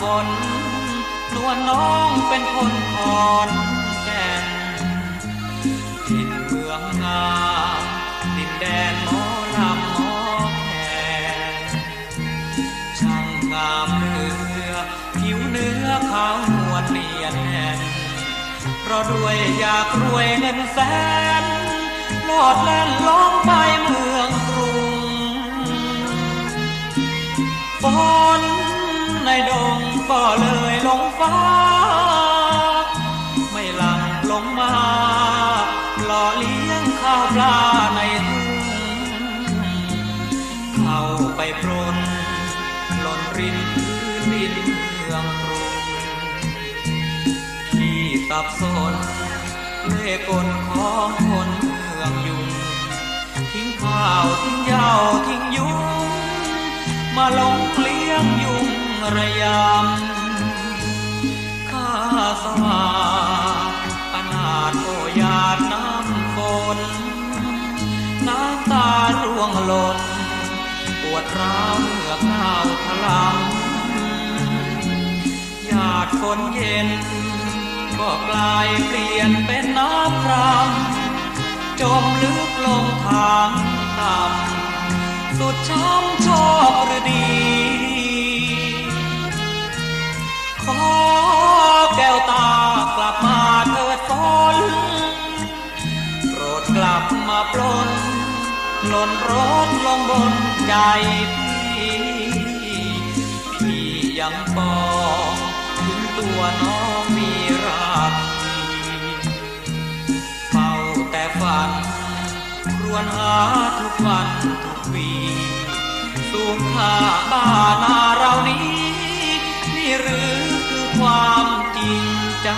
วลน้องเป็นคนขอนแก่นถิ่นเมืองงามดินแดนหมอลำหมอแคนช่างงามเนื้อผิวเนื้อขาวนวลเนียนแน่นเพราะด้วยอยากรวยเงินแสนโลดแล่นล้องไปเมืองกรุงฝนในดง ก็เลยลงฟ้า ไม่หลังลงมาหล่อเลี้ยงข้าวปลาในทุ่งเข้าไปปรนหล่นรินพื้นดินเมืองกรุงที่สับสนเล่กลของคน ระยำข้าสว่าอนาถโอยาดน้ำฝนน้ำตาร่วงหล่นปวดร้าวเมื่อข้าวทลังหยาดฝนเย็น ก็กลายเปลี่ยนเป็นน้ำครำจมลึกลงทางต่ำสุดช้ำชอบ มาปลนหล่นรถลงบนใจพี่พี่ยังบอกถึงตัวน้องมีราคีเฝ้าแต่ฝันครวญหาทุกวันทุกวีสูงค่าบ้านาเรานี้ นี่หรือคือความจริงใจ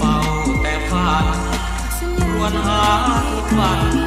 ฝ้าแต่ฝันรวนหาทุกวัน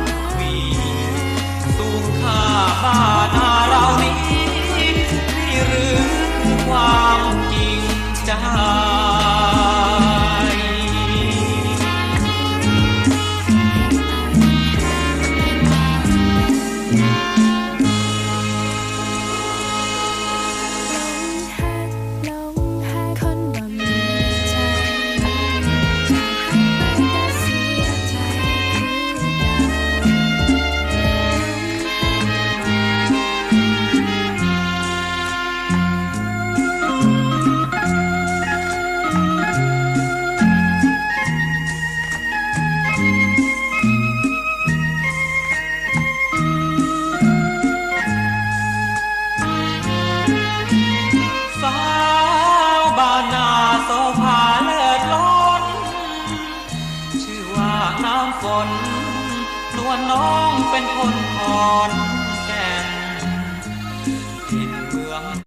ฝนนวนน้องเป็นคนขอน